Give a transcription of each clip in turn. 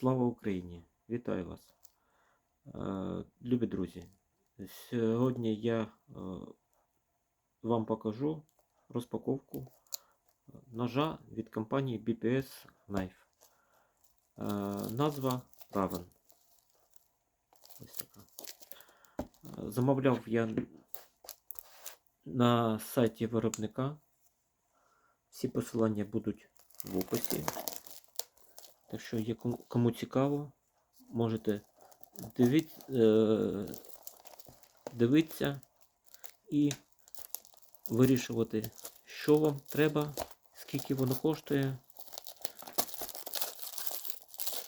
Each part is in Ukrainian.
Слава Україні! Вітаю вас! Е, Любі друзі! Сьогодні я е, вам покажу розпаковку ножа від компанії BPS Knife. Е, Назва Raven. Ось така. Замовляв я на сайті виробника. Всі посилання будуть в описі. Так що, є кому- цікаво, можете дивіться, е, дивитися і вирішувати, що вам треба, скільки воно коштує.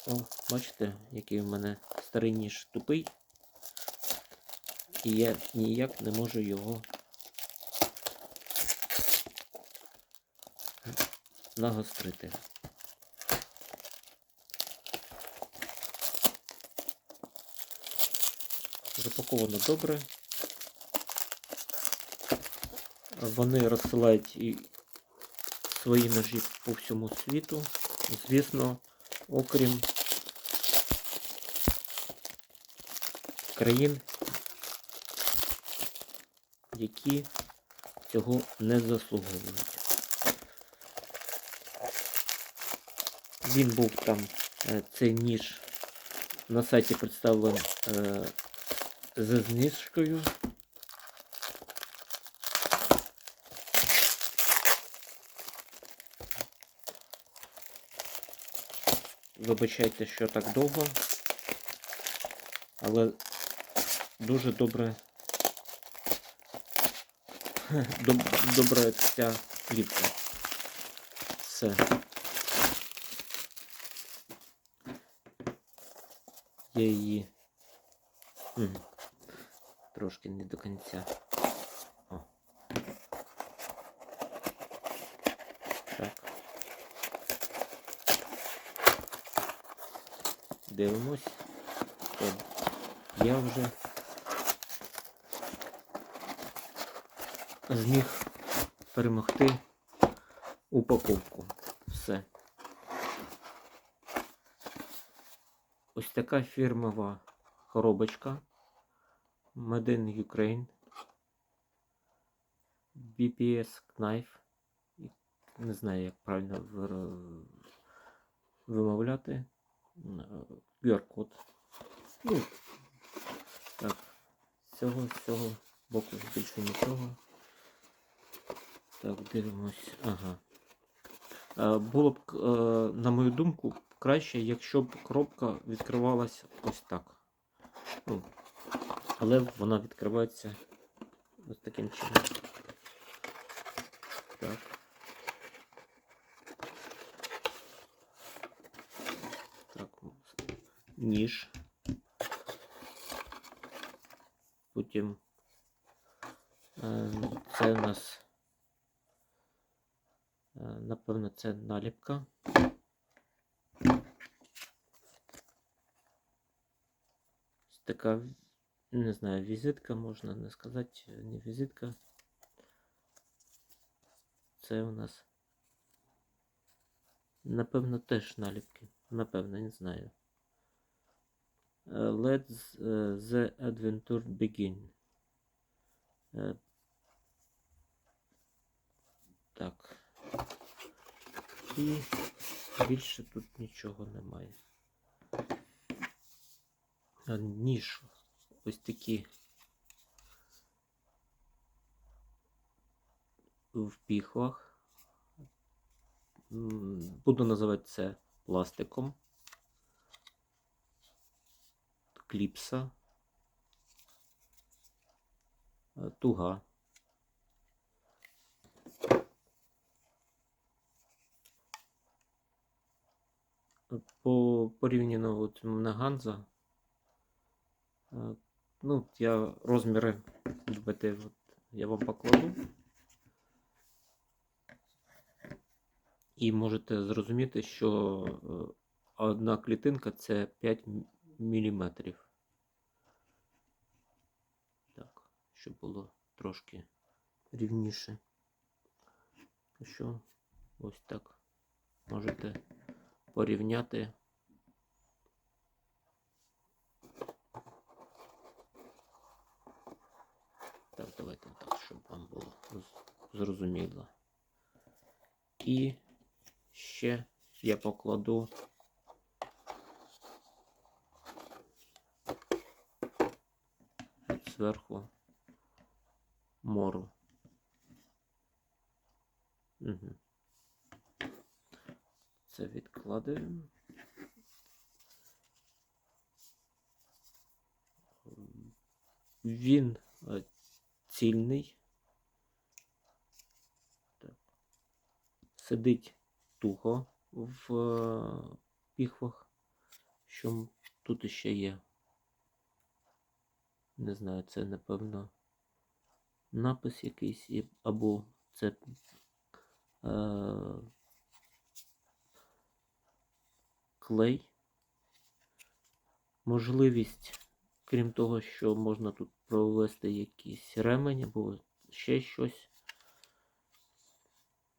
О, бачите, який в мене старий ніж тупий. І я ніяк не можу його нагострити. Запаковано добре. Вони розсилають і свої ножі по всьому світу. Звісно, окрім країн, які цього не заслуговують. Він був там, е, цей ніж на сайті представлений зі знижкою. Вибачайте, що так довго, але дуже добре доб- ця плівка. Все. Я її М, Трошки не до кінця. О. Так. Дивимось. Я вже зміг перемогти упаковку. Все. Ось така фірмова коробочка. Made in Ukraine. BPS Knife. Не знаю, як правильно вимовляти. QR-код. Ну, так. З цього, з цього боку більше нічого. Так, дивимось. Ага. Е, Було б, е, на мою думку, краще, якщо б коробка відкривалася ось так. Ну, але вона відкривається ось таким чином. Так. Так, ніж. Потім е, це у нас, е, напевно, це наліпка. Така, не знаю, візитка, можна не сказати, не візитка. Це у нас, напевно, теж наліпки. Напевно, не знаю. Е, Let's е, the adventure begin. Е, Так. І більше тут нічого немає. Ніж. Ось такі в піхвах. Буду називати це пластиком. Кліпса. е, Туга. По порівняно от мене Ганза. Ну, я розміри любите, от я вам покладу. І можете зрозуміти, що е, одна клітинка це 5 мм. Так, щоб було трошки рівніше. Що ось так можете порівняти щоб вам було зрозуміло. І ще я покладу зверху мору. Угу. Це відкладаємо. Він е, цільний. Так. Сидить тухо в е, піхвах. Що тут іще є? Не знаю, це напевно напис якийсь, або це е, клей. Можливість, крім того, що можна тут провести якісь ремені або ще щось.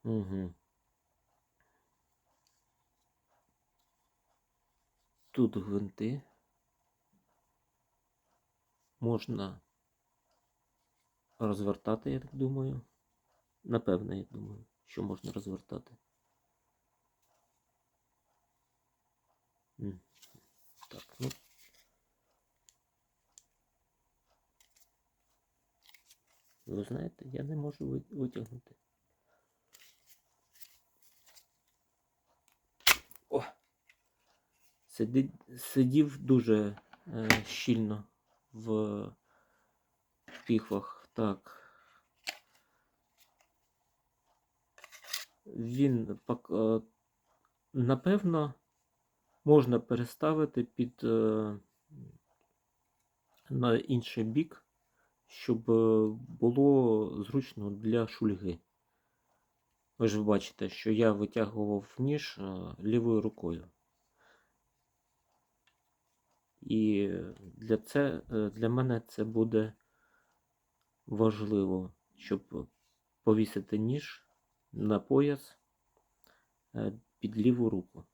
Угу. Тут гвинти. Можна розвертати, я так думаю. Напевно, я думаю, що можна розвертати. М. Так, ну. Ви знаєте, я не можу витягнути. О! Сидить, сидів дуже е, щільно в піхвах. Так. Він е, напевно можна переставити під е, на інший бік, щоб е, було зручно для шульги. Ви ж бачите, що я витягував ніж е, лівою рукою. І для, це, е, для мене це буде важливо, щоб повісити ніж на пояс під ліву руку.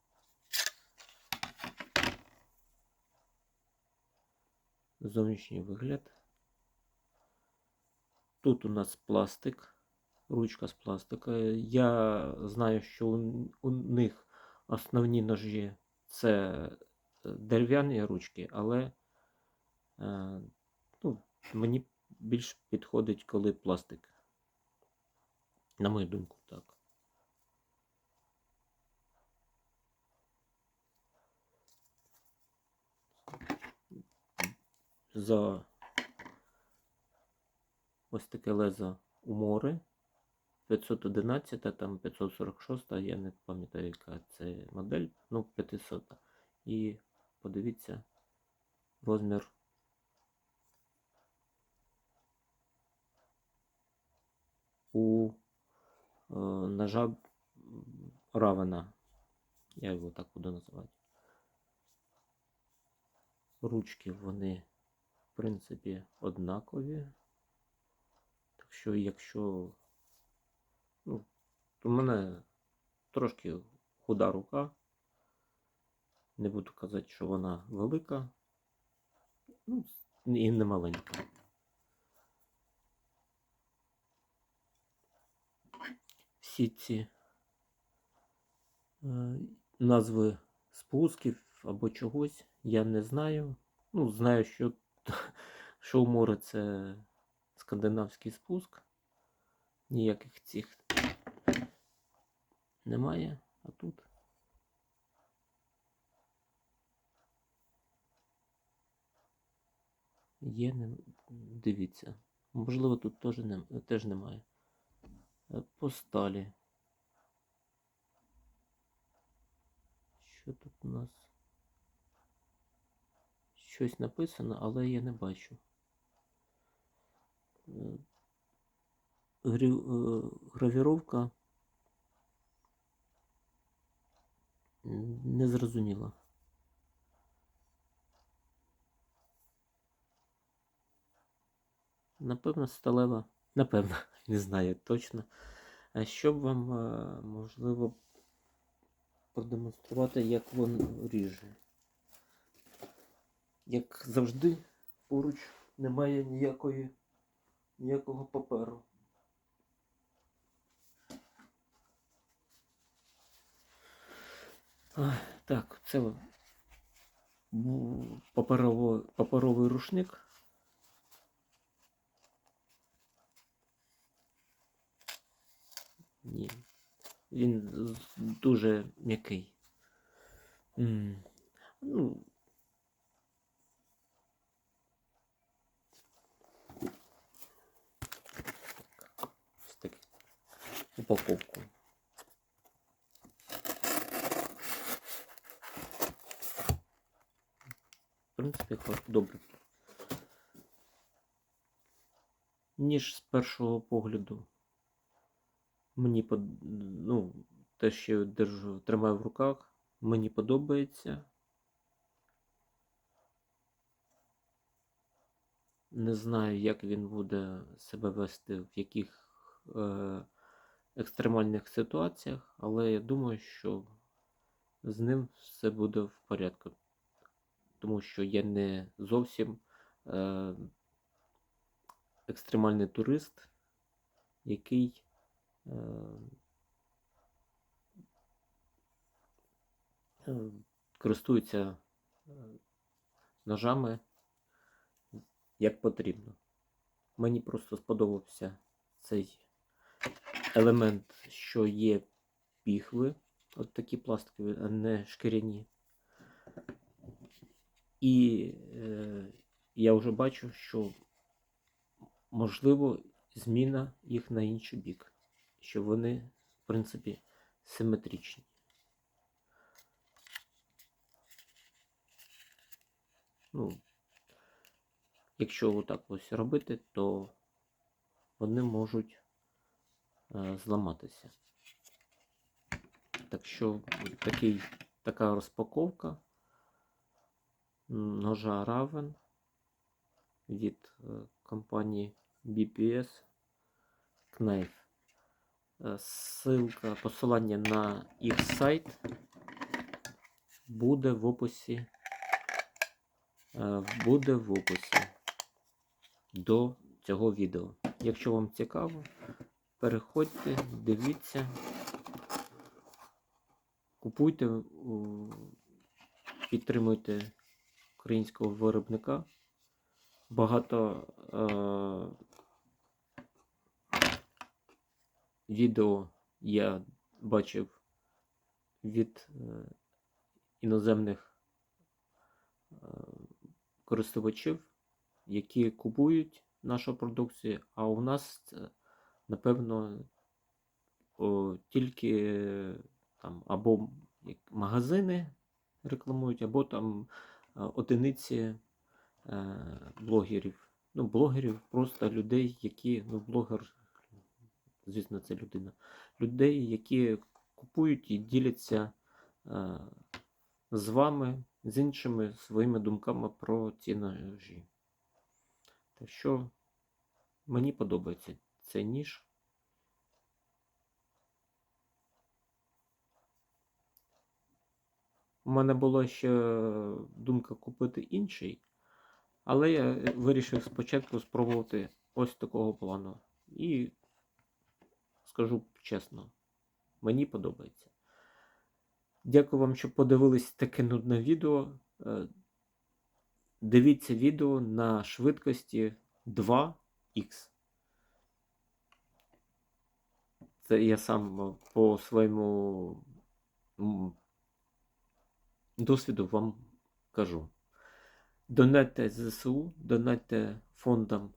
Зовнішній вигляд. Тут у нас пластик, ручка з пластика. Я знаю, що у, у них основні ножі це е, дерев'яні ручки, але е, ну, мені більш підходить, коли пластик. На мою думку, так. За ось таке лезо у мори. 511, там 546, я не пам'ятаю, яка це модель, ну 500. І подивіться розмір у е, ножа Равена. Я його так буду називати. Ручки вони, в принципі, однакові. Що, якщо ну, в мене трошки худа рука. Не буду казати, що вона велика. Ну, і не маленька. Всі ці е, назви спусків або чогось я не знаю. Ну, знаю, що, що у море це скандинавський спуск. Ніяких цих немає, а тут. Є, не... дивіться. Можливо, тут теж, не... теж немає. Е, По сталі. Що тут у нас? Щось написано, але я не бачу. Е, е, гравіровка не зрозуміла. Напевно, сталева. Напевно, не знаю точно. Щоб вам е, можливо продемонструвати, як він ріже. Як завжди, поруч немає ніякої, ніякого паперу. А, так, це паперово, паперовий рушник. Ні. Він дуже м'який. Ну, Упаковку. В принципі, добре. Ніж з першого погляду. Мені под... ну, те, що я держу, тримаю в руках, мені подобається. Не знаю, як він буде себе вести в яких е, екстремальних ситуаціях, але я думаю, що з ним все буде в порядку. Тому що я не зовсім е, екстремальний турист, який е, е, користується е, ножами як потрібно. Мені просто сподобався цей елемент, що є піхви, от такі пластикові, а не шкіряні. І е, я вже бачу, що можливо зміна їх на інший бік, що вони, в принципі, симетричні. Ну, якщо отак ось робити, то вони можуть зламатися. Так що такий, така розпаковка ножа Raven від е, компанії BPS Knife. Е, Ссылка, посилання на їх сайт буде в описі. е, Буде в описі до цього відео. Якщо вам цікаво, переходьте, дивіться, купуйте, підтримуйте українського виробника. Багато е, відео я бачив від е, іноземних е, користувачів, які купують нашу продукцію, а у нас це, напевно, о, тільки там або магазини рекламують, або там е, одиниці е, блогерів. Ну, блогерів, просто людей, які, ну, блогер, звісно, це людина. Людей, які купують і діляться е, з вами, з іншими своїми думками про ці ножі. Так що мені подобається цей ніж. У мене була ще думка купити інший, але я вирішив спочатку спробувати ось такого плану. І скажу чесно, мені подобається. Дякую вам, що подивились таке нудне відео. Е, Дивіться відео на швидкості 2х. Це я сам е, по своєму досвіду вам кажу. Донайте ЗСУ, донайте фондам,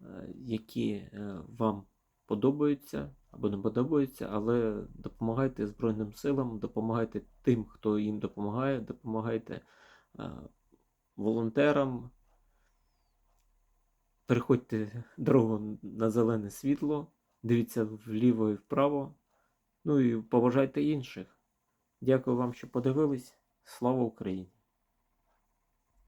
е, які е, вам подобаються або не подобаються, але допомагайте Збройним силам, допомагайте тим, хто їм допомагає, допомагайте волонтерам. Переходьте дорогу на зелене світло, дивіться вліво і вправо. Ну і поважайте інших. Дякую вам, що подивились. Слава Україні!